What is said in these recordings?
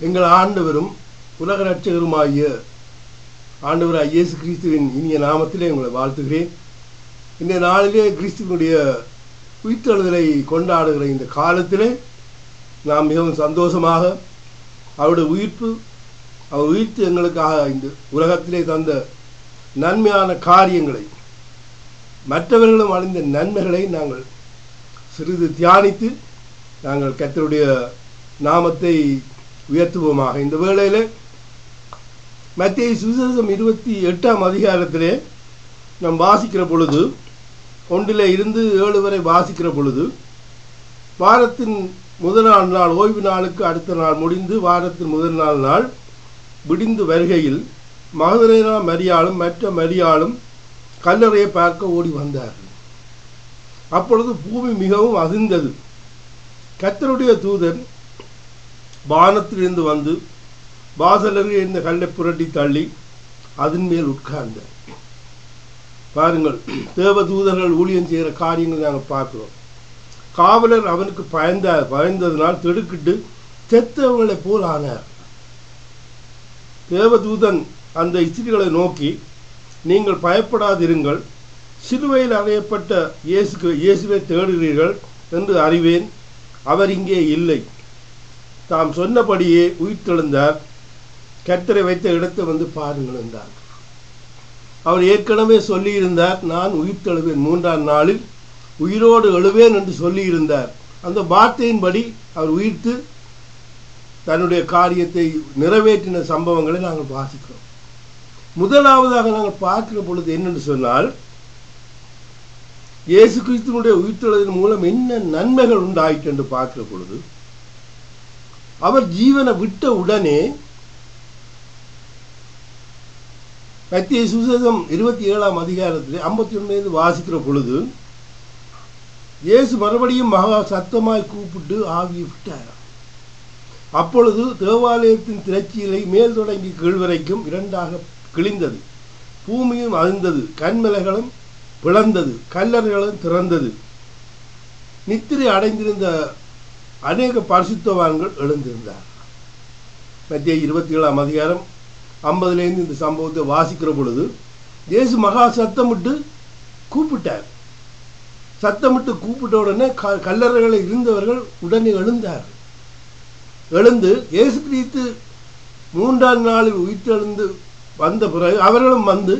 எங்கள் ஆண்டவரும் உலக ரட்சகருமாகிய ஆண்டவராக இயேசு கிறிஸ்துவின் இனிய நாமத்திலே உங்களை வாழ்த்துகிறேன். இந்த நாளிலே கிறிஸ்துவனுடைய உயிர்த்தெழுதலை கொண்டாடுகிற இந்த காலத்திலே நாம் மிகவும் சந்தோஷமாக அவருடைய உயிர்ப்பு அவர் உயிர்த்து எங்களுக்காக இந்த உலகத்திலே தந்த நன்மையான காரியங்களை மற்றவர்களும் அடைந்த நன்மைகளை நாங்கள் சிறிது தியானித்து நாங்கள் கத்தருடைய நாமத்தை உயர்த்துவோமாக. இந்த வேளையில் மத்திய சுவிசேஷம் இருபத்தி எட்டாம் அதிகாரத்திலே நாம் வாசிக்கிற பொழுது ஒன்றில் இருந்து ஏழு வரை வாசிக்கிற பொழுது வாரத்தின் முதல் நாள் நாள் ஓய்வு நாளுக்கு அடுத்த நாள் முடிந்து வாரத்தின் முதல் நாள் நாள் விடிந்து வருகையில் மகதரேனா மரியாளும் மற்ற மரியாளும் கல்லறையை பார்க்க ஓடி வந்தார்கள். அப்பொழுது பூமி மிகவும் அதிர்ந்தது கத்தருடைய தூதன் வானத்திலிருந்து வந்து வாசலருகே இருந்த கல்லை புரட்டி தள்ளி அதன் மேல் உட்கார்ந்தார் பாருங்கள் தேவதூதர்கள் ஊழியம் செய்கிற காரியங்கள் நாங்கள் பார்க்கிறோம். காவலர் அவனுக்கு பயந்த பயந்ததினால் திடுக்கிட்டு செத்தவங்களை போல் ஆனார். தேவதூதன் அந்த இஸ்திரிகளை நோக்கி நீங்கள் பயப்படாதிருங்கள். சிலுவையில் அறையப்பட்ட இயேசுக்கு இயேசுவை தேடுகிறீர்கள் என்று அறிவேன். அவர் இங்கே இல்லை. தாம் சொன்னபடியே உயிர்த்தெழுந்தார் கத்தரை வைத்த இடத்தை வந்து பாருங்கள் என்றார். அவர் ஏற்கனவே சொல்லியிருந்தார் நான் உயிர்த்தெழுவேன் மூன்றாம் நாளில் உயிரோடு எழுவேன் என்று சொல்லியிருந்தார். அந்த வார்த்தையின்படி அவர் உயிர்த்து தன்னுடைய காரியத்தை நிறைவேற்றின சம்பவங்களை நாங்கள் வாசிக்கிறோம். முதலாவதாக நாங்கள் பார்க்கிற பொழுது என்னென்று சொன்னால் இயேசு கிறிஸ்துவனுடைய உயிர்த்தெழுதின் மூலம் என்ன நன்மைகள் உண்டாயிற்று என்று பார்க்கிற பொழுது அவர் ஜீவனை விட்ட உடனே மத்திய சுசேதம் இருபத்தி ஏழாம் அதிகாரத்தில் ஐம்பத்தி ஒன்றிலிருந்து வாசிக்கிற பொழுது இயேசு மறுபடியும் மகா சத்தமாய் கூப்பிட்டு ஆவியை விட்டார் அப்பொழுது தேவாலயத்தின் திரைச்சியலை மேல் தொடங்கி கீழ் வரைக்கும் இரண்டாக கிழிந்தது. பூமியும் அழிந்தது கண்மலைகளும் பிளந்தது கல்லறைகளும் திறந்தது. நித்திரை அடைந்திருந்த அநேக பரிசுத்தவான்கள் எழுந்திருந்தார். மத்திய இருபத்தி ஏழாம் அதிகாரம் ஐம்பதுலேருந்து இந்த சம்பவத்தை வாசிக்கிற பொழுது இயேசு மகா சத்தமிட்டு கூப்பிட்டார். சத்தமிட்டு கூப்பிட்ட உடனே க கல்லறைகளில் இருந்தவர்கள் உடனே எழுந்தார்கள் எழுந்து இயேசு கிறிஸ்து மூன்றாம் நாளில் உயிர்த்தெழுந்து வந்த பிறகு அவர்களும் வந்து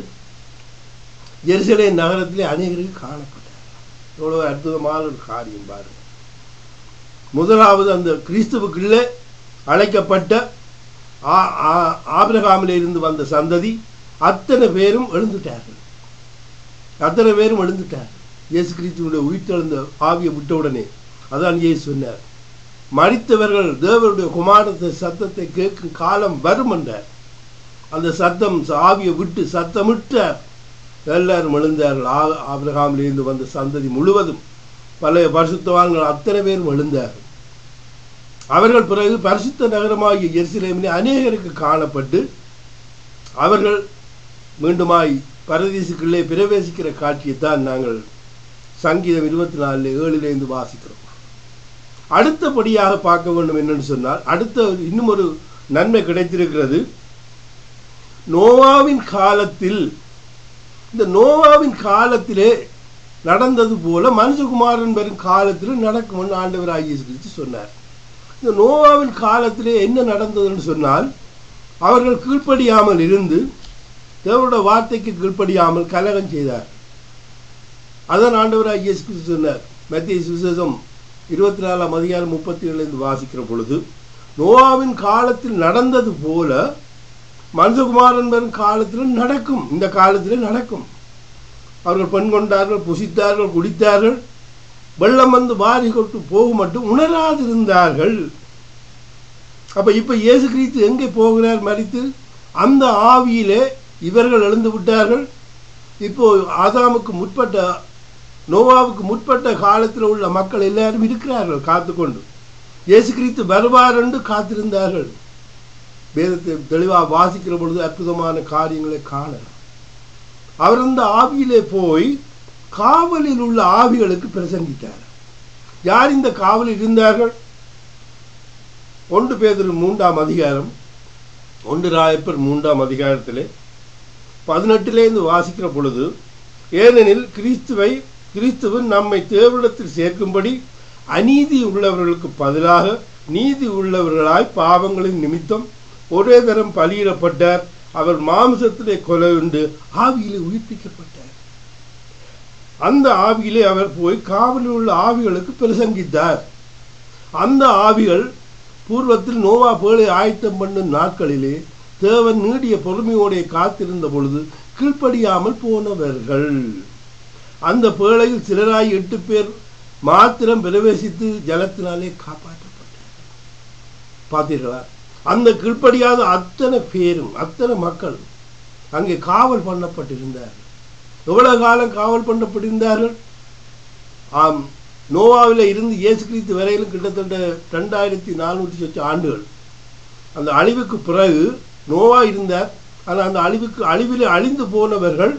எரிசலே நகரத்திலே அநேகருக்கு காணப்பட்டார் எவ்வளோ அற்புதமான ஒரு காரியம் பாருங்கள். முதலாவது அந்த கிறிஸ்துவுக்குள்ளே அழைக்கப்பட்ட ஆபிரகாமில் இருந்து வந்த சந்ததி அத்தனை பேரும் எழுந்துட்டார்கள். அத்தனை பேரும் எழுந்துட்டார்கள். இயேசு கிறிஸ்துவனுடைய உயிர்த்தெழுந்த ஆவியை விட்ட உடனே அதான் இயேசு சொன்னார் மறித்தவர்கள் தேவருடைய குமாரத்தை சத்தத்தை கேட்கும் காலம் வரும் என்றார். அந்த சத்தம் ஆவியை விட்டு சத்தமிட்டார் எல்லாரும் எழுந்தார்கள். ஆபிரகாமிலிருந்து வந்த சந்ததி முழுவதும் பழைய பரிசுத்தவான்கள் அத்தனை பேரும் எழுந்தார்கள் அவர்கள் பிறகு பரிசுத்த நகரமாகிய எருசலேமிலே அநேகருக்கு காணப்பட்டு அவர்கள் மீண்டுமாய் பரதீசுக்குள்ளே பிரவேசிக்கிற காட்சியைத்தான் நாங்கள் சங்கீதம் இருபத்தி நாலு ஏழிலிருந்து வாசிக்கிறோம். அடுத்தபடியாக பார்க்க வேண்டும் என்னன்னு சொன்னால் அடுத்த இன்னும் ஒரு நன்மை கிடைத்திருக்கிறது. நோவாவின் காலத்தில் இந்த நோவாவின் காலத்திலே நடந்தது போல மனுஷகுமாரன் வரும் காலத்தில் நடக்கும் ஆண்டவர் ஆகிய சொன்னார். இந்த நோவாவின் காலத்திலே என்ன நடந்ததுன்னு சொன்னால் அவர்கள் கீழ்ப்படியாமல் இருந்து தேவனுடைய வார்த்தைக்கு கீழ்ப்படியாமல் கலகம் செய்தார். அதன் ஆண்டவராக இயேசு கிறிஸ்து சொன்னார். மத்திய சுசேஷம் இருபத்தி நாலாம் அதிகாரம் முப்பத்தி ஏழுலேருந்து வாசிக்கிற பொழுது நோவாவின் காலத்தில் நடந்தது போல மனுஷகுமாரன் வரும் காலத்தில் நடக்கும். இந்த காலத்தில் நடக்கும். அவர்கள் பெண் கொண்டார்கள் புசித்தார்கள் குடித்தார்கள். வெள்ளம் வந்து வாரி கொட்டு போகும் மட்டும் உணராதிருந்தார்கள். அப்ப இப்ப இயேசு கிறிஸ்து எங்கே போகிறார் மறித்து அந்த ஆவியிலே இவர்கள் எழுந்து விட்டார்கள். இப்போ ஆதாமுக்கு முற்பட்ட நோவாவுக்கு முற்பட்ட காலத்தில் உள்ள மக்கள் எல்லாரும் இருக்கிறார்கள் காத்துக்கொண்டு. இயேசு கிறிஸ்து வருவார் என்று காத்திருந்தார்கள். வேதத்தை தெளிவாக வாசிக்கிற பொழுது அற்புதமான காரியங்களை காணலாம். அவர் அந்த ஆவியிலே போய் காவலில் உள்ள ஆவிகளுக்கு பிரசங்கித்தார். யார் இந்த காவலில் இருந்தார்கள்? ஒன்று பேதர் மூன்றாம் அதிகாரம் ஒன்று ராயப்பர் மூன்றாம் அதிகாரத்திலே பதினெட்டிலேருந்து வாசிக்கிற பொழுது ஏனெனில் கிறிஸ்துவை கிறிஸ்துவன் நம்மை தேவனிடத்தில் சேர்க்கும்படி அநீதி உள்ளவர்களுக்கு பதிலாக நீதி உள்ளவர்களாய் பாவங்களின் நிமித்தம் ஒரே தரம் பலியிடப்பட்டார். அவர் மாம்சத்திலே கொலை உண்டு ஆவியிலே உயிர்ப்பிக்கப்பட்டார். அந்த ஆவியிலே அவர் போய் காவலில் உள்ள ஆவிகளுக்கு பிரசங்கித்தார் அந்த ஆவிகள் பூர்வத்தில் நோவா பேழை ஆயத்தம் பண்ணும் நாட்களிலே தேவன் நீடிய பொறுமையோடைய காத்திருந்த பொழுது கீழ்ப்படியாமல் போனவர்கள். அந்த பேழையில் சிலராய் எட்டு பேர் மாத்திரம் பிரவேசித்து ஜலத்தினாலே காப்பாற்றப்பட்டார் பார்த்தீர்களா? அந்த கீழ்ப்படியாத அத்தனை பேரும் அத்தனை மக்கள் அங்கே காவல் பண்ணப்பட்டிருந்தார்கள். எவ்வளவு காலம் காவல் பண்ணப்பட்டிருந்தார்கள்? ஆம் நோவாவில் இருந்து இயேசு கிறிஸ்து வரையிலும் கிட்டத்தட்ட ரெண்டாயிரத்தி நானூற்றி சொச்ச ஆண்டுகள். அந்த அழிவுக்கு பிறகு நோவா இருந்தார். ஆனால் அந்த அழிவுக்கு அழிவில் அழிந்து போனவர்கள்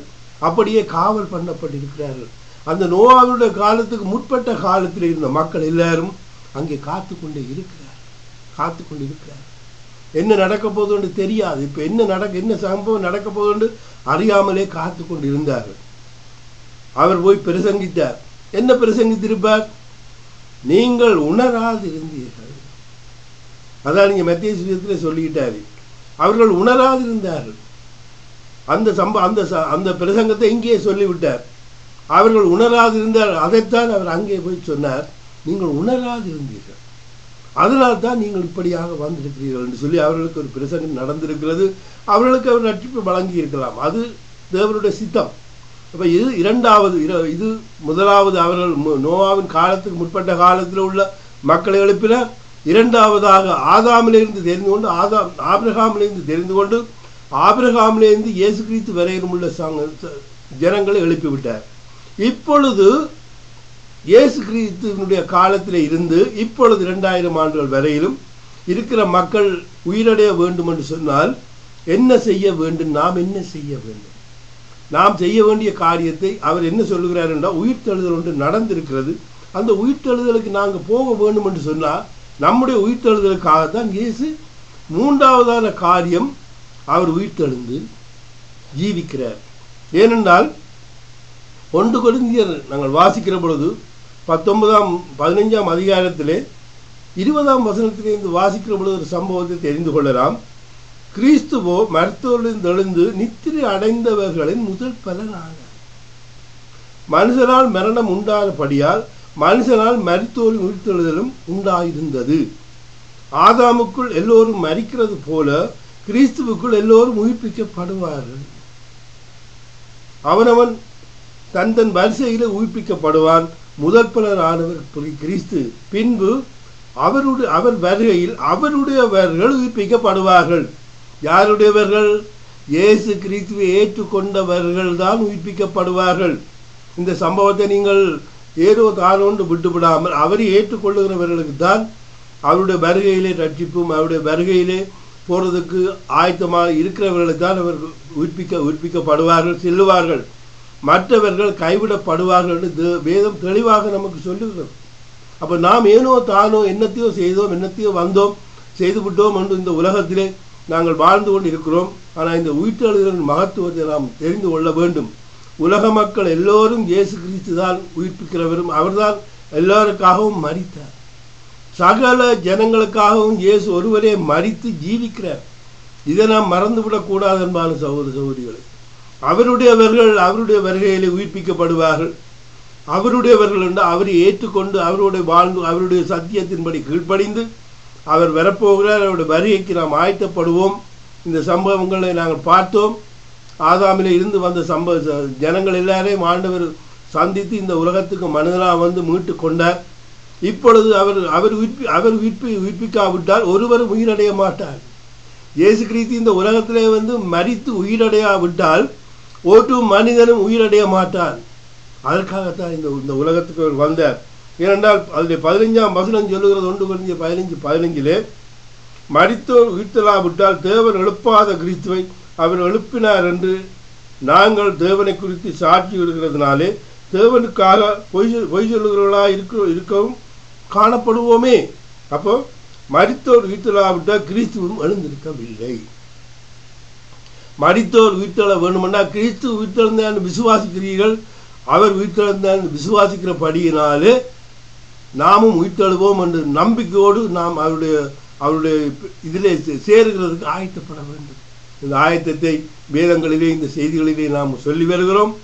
அப்படியே காவல் பண்ணப்பட்டிருக்கிறார்கள். அந்த நோவாவுடைய காலத்துக்கு முற்பட்ட காலத்தில் இருந்த மக்கள் எல்லாரும் அங்கே காத்து கொண்டே இருக்கிறார் காத்து கொண்டு இருக்கிறார் என்ன நடக்க போதுன்னு தெரியாது. இப்போ என்ன நடக்க என்ன சம்பவம் நடக்க போதுன்னு அறியாமலே காத்து கொண்டு இருந்தார்கள் அவர் போய் பிரசங்கித்தார். என்ன பிரசங்கித்திருப்பார்? நீங்கள் உணராது இருந்தீர்கள் அதான் நீங்கள் மத்திய சுயத்தில் சொல்லிக்கிட்டாரு. அவர்கள் உணராது இருந்தார்கள் அந்த சம்ப அந்த ச- அந்த பிரசங்கத்தை இங்கேயே சொல்லிவிட்டார். அவர்கள் உணராது இருந்தார் அதைத்தான் அவர் அங்கே போய் சொன்னார். நீங்கள் உணராது இருந்தீர்கள் அதனால் தான் நீங்கள் இப்படியாக வந்திருக்கிறீர்கள் என்று சொல்லி அவர்களுக்கு ஒரு பிரசங்கம் நடந்திருக்கிறது. அவர்களுக்கு அவர் ரட்சிப்பு வழங்கி இருக்கலாம். அது தேவனுடைய சித்தம். அப்போ இது இரண்டாவது இர- இது முதலாவது அவர்கள் நோவாவின் காலத்துக்கு முற்பட்ட காலத்தில் உள்ள மக்களை எழுப்பினர் இரண்டாவதாக ஆதாமிலிருந்து தெரிந்து கொண்டு ஆதாம் ஆபிரகாமிலிருந்து தெரிந்து கொண்டு ஆபிரகாமிலிருந்து இயேசு கிறிஸ்து வரையிலும் உள்ள சங்க- ஜனங்களை எழுப்பிவிட்டார். இப்பொழுது இயேசு கிறிஸ்துவனுடைய காலத்தில் இருந்து இப்பொழுது இரண்டாயிரம் ஆண்டுகள் வரையிலும் இருக்கிற மக்கள் உயிரடைய வேண்டும் என்று சொன்னால் என்ன செய்ய வேண்டும்? நாம் என்ன செய்ய வேண்டும்? நாம் செய்ய வேண்டிய காரியத்தை அவர் என்ன சொல்லுகிறார் என்றால் உயிர்த்தெழுதல் ஒன்று நடந்திருக்கிறது. அந்த உயிர்த்தெழுதலுக்கு நாங்கள் போக வேண்டும் என்று சொன்னால் நம்முடைய உயிர்த்தெழுதலுக்காகத்தான் இயேசு மூன்றாவதான காரியம் அவர் உயிர்த்தெழுந்து ஜீவிக்கிறார். ஏனென்றால் ஒன்று கொடுங்கியர் நாங்கள் வாசிக்கிற பொழுது பத்தொன்பதாம் பதினைஞ்சாம் அதிகாரத்திலே இருபதாம் வசனத்திலிருந்து வாசிக்கிற பொழுது ஒரு சம்பவத்தை தெரிந்து கொள்ளலாம். கிறிஸ்துவோ மருத்துவரிலிருந்து எழுந்து நித்திரை அடைந்தவர்களின் முதல் பலனாக. மனுஷனால் மரணம் உண்டானபடியால் மனுஷனால் மருத்துவரின் உயிர்த்தெழுதலும் உண்டாயிருந்தது. ஆதாமுக்குள் எல்லோரும் மரிக்கிறது போல கிறிஸ்துவுக்குள் எல்லோரும் உயிர்ப்பிக்கப்படுவார்கள். அவனவன் தன் தன் வரிசையில் உயிர்ப்பிக்கப்படுவான். முதல் பலர் ஆனவர் கிறிஸ்து. பின்பு அவருடைய அவர் வருகையில் அவருடையவர்கள் உயிர்ப்பிக்கப்படுவார்கள். யாருடையவர்கள்? இயேசு கிறிஸ்துவை ஏற்றுக்கொண்டவர்கள் தான் உயிர்ப்பிக்கப்படுவார்கள். இந்த சம்பவத்தை நீங்கள் ஏதோ தானோண்டு விட்டுவிடாமல் அவரை ஏற்றுக்கொள்ளுகிறவர்களுக்கு தான் அவருடைய வருகையிலே ரட்சிப்பும் அவருடைய வருகையிலே போகிறதுக்கு ஆயத்தமாக இருக்கிறவர்களுக்கு தான் அவர் உயிர்ப்பிக்க உயிர்ப்பிக்கப்படுவார்கள் செல்லுவார்கள். மற்றவர்கள் கைவிடப்படுவார்கள் என்று வேதம் தெளிவாக நமக்கு சொல்லுகிறது. அப்போ நாம் ஏனோ தானோ என்னத்தையோ செய்தோம் என்னத்தையோ வந்தோம் செய்து விட்டோம் என்று இந்த உலகத்திலே நாங்கள் வாழ்ந்து கொண்டு இருக்கிறோம் ஆனால் இந்த உயிர்த்தெழுதலின் மகத்துவத்தை நாம் தெரிந்து கொள்ள வேண்டும். உலக மக்கள் எல்லோரும் இயேசு கிறிஸ்து தான் உயிர்ப்பிக்கிறவரும். அவர்தான் எல்லோருக்காகவும் மறித்தார் சகல ஜனங்களுக்காகவும் இயேசு ஒருவரே மறித்து ஜீவிக்கிறார். இதை நாம் மறந்துவிடக்கூடாது என்பான சகோதர சகோதரிகளை. அவருடையவர்கள் அவருடைய வருகையிலே உயிர்ப்பிக்கப்படுவார்கள். அவருடையவர்கள் என்று அவரை ஏற்றுக்கொண்டு அவருடைய வாழ்ந்து அவருடைய சத்தியத்தின்படி கீழ்ப்படிந்து அவர் வரப்போகிறார். அவருடைய வருகைக்கு நாம் ஆயத்தப்படுவோம். இந்த சம்பவங்களை நாங்கள் பார்த்தோம். ஆதாமில் இருந்து வந்த சம்பவ ஜனங்கள் எல்லாரையும் ஆண்டவர் சந்தித்து இந்த உலகத்துக்கு மனிதனாக வந்து மீட்டு கொண்டார். இப்பொழுது அவர் அவர் உயிர்ப்பி அவர் உயிர்ப்பி உயிர்ப்பிக்காவிட்டால் ஒருவரும் உயிரடைய மாட்டார். இயேசு கிறிஸ்து இந்த உலகத்திலே வந்து மறித்து உயிரடையாவிட்டால் ஒரு மனிதனும் உயிரடைய மாட்டான். அதற்காகத்தான் இந்த இந்த உலகத்துக்கு அவர் வந்தார். ஏனென்றால் அதில் பதினைஞ்சாம் வசனம் சொல்லுகிறது ஒன்று குறைஞ்ச பதினஞ்சு பதினஞ்சிலே மரித்தோர் உயிர்த்தலாவிட்டால் தேவன் எழுப்பாத கிறிஸ்துவை அவர் எழுப்பினார் என்று நாங்கள் தேவனை குறித்து சாட்சி விடுகிறதுனாலே தேவனுக்காக பொய் பொய் சொல்லுகிறவர்களா இருக்க இருக்கவும் காணப்படுவோமே. அப்போ மறித்தோர் உயிர்த்தெழாவிட்டால் கிறிஸ்துவும் எழுந்திருக்கவில்லை. மரித்தோர் உயிர்த்தெழ வேணுமென்னா கிறிஸ்து உயிர்த்தெழுந்தான்னு விசுவாசிக்கிறீர்கள் அவர் உயிர்த்தெழுந்தான்னு விசுவாசிக்கிறபடியினாலே நாமும் உயிர்த்தெழுவோம் என்ற நம்பிக்கையோடு நாம் அவருடைய அவருடைய இதிலே சே- சேருகிறதுக்கு ஆயத்தப்பட வேண்டும். இந்த ஆயத்தத்தை வேதங்களிலே இந்த செய்திகளிலே நாம் சொல்லி வருகிறோம்.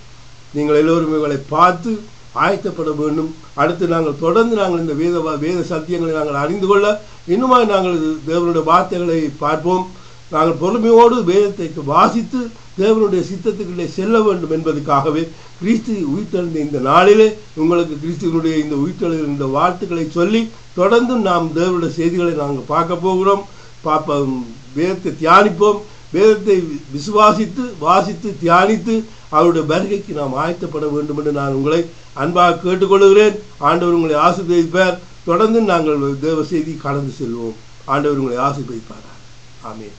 நீங்கள் எல்லோரும் இவர்களை பார்த்து ஆயத்தப்பட வேண்டும். அடுத்து நாங்கள் தொடர்ந்து நாங்கள் இந்த வேத வேத சத்தியங்களை நாங்கள் அறிந்து கொள்ள இன்னுமாய் நாங்கள் தேவனுடைய வார்த்தைகளை பார்ப்போம். நாங்கள் பொறுமையோடு வேதத்தை வாசித்து தேவனுடைய சித்தத்துக்குள்ளே செல்ல வேண்டும் என்பதற்காகவே கிறிஸ்து உயிர்த்தெழுந்த இந்த நாளிலே உங்களுக்கு கிறிஸ்துவனுடைய இந்த உயிர்த்தெழுந்த இந்த வாழ்த்துக்களை சொல்லி தொடர்ந்து நாம் தேவனுடைய செய்திகளை நாங்கள் பார்க்க போகிறோம். பார்ப்ப வேதத்தை தியானிப்போம். வேதத்தை விசுவாசித்து வாசித்து தியானித்து அவருடைய வருகைக்கு நாம் ஆயத்தப்பட வேண்டும் என்று நான் உங்களை அன்பாக கேட்டுக்கொள்கிறேன். ஆண்டவர் உங்களை ஆசிர்வதிப்பார். தொடர்ந்து நாங்கள் தேவ செய்தி கடந்து செல்வோம். ஆண்டவர் உங்களை ஆசிர்வதிப்பார் ஆமென்.